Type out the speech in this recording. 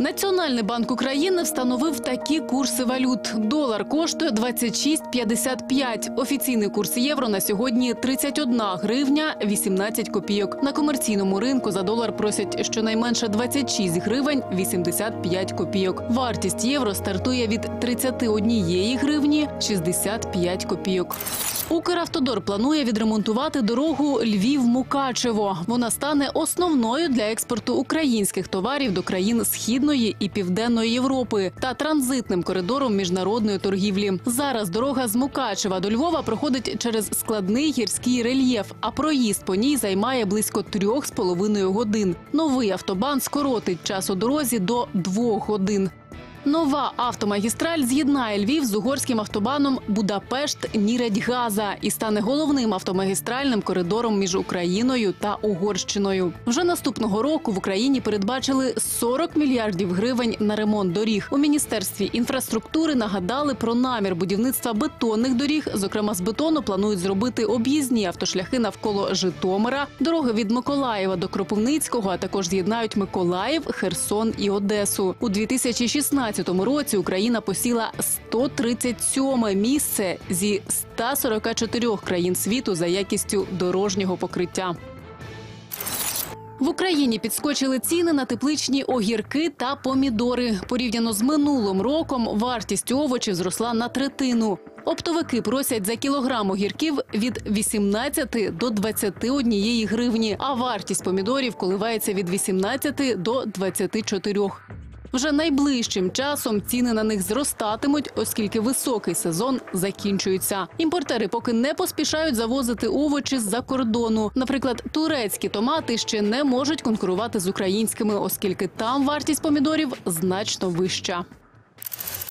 Національний банк України встановив такі курси валют. Долар коштує 26,55. Офіційний курс євро на сьогодні 31 гривня 18 копійок. На комерційному ринку за долар просять щонайменше 26 гривень 85 копійок. Вартість євро стартує від 31 гривні 65 копійок. Укравтодор планує відремонтувати дорогу Львів-Мукачево. Вона стане основною для експорту українських товарів до країн Східної і Південної Європи та транзитним коридором міжнародної торгівлі. Зараз дорога з Мукачева до Львова проходить через складний гірський рельєф, а проїзд по ній займає близько трьох з половиною годин. Новий автобан скоротить час у дорозі до двох годин. Нова автомагістраль з'єднає Львів з угорським автобаном Будапешт-Ніредь-Газа і стане головним автомагістральним коридором між Україною та Угорщиною. Вже наступного року в Україні передбачили 40 мільярдів гривень на ремонт доріг. У міністерстві інфраструктури нагадали про намір будівництва бетонних доріг. Зокрема, з бетону планують зробити об'їзні автошляхи навколо Житомира, дороги від Миколаєва до Кропивницького, а також з'єднають Миколаїв, Херсон і Одесу. У 2016 році Україна посіла 137 місце зі 144 країн світу за якістю дорожнього покриття. В Україні підскочили ціни на тепличні огірки та помідори. Порівняно з минулим роком вартість овочів зросла на третину. Оптовики просять за кілограм огірків від 18 до 21 гривні, а вартість помідорів коливається від 18 до 24. Вже найближчим часом ціни на них зростатимуть, оскільки високий сезон закінчується. Імпортери поки не поспішають завозити овочі з-за кордону. Наприклад, турецькі томати ще не можуть конкурувати з українськими, оскільки там вартість помідорів значно вища.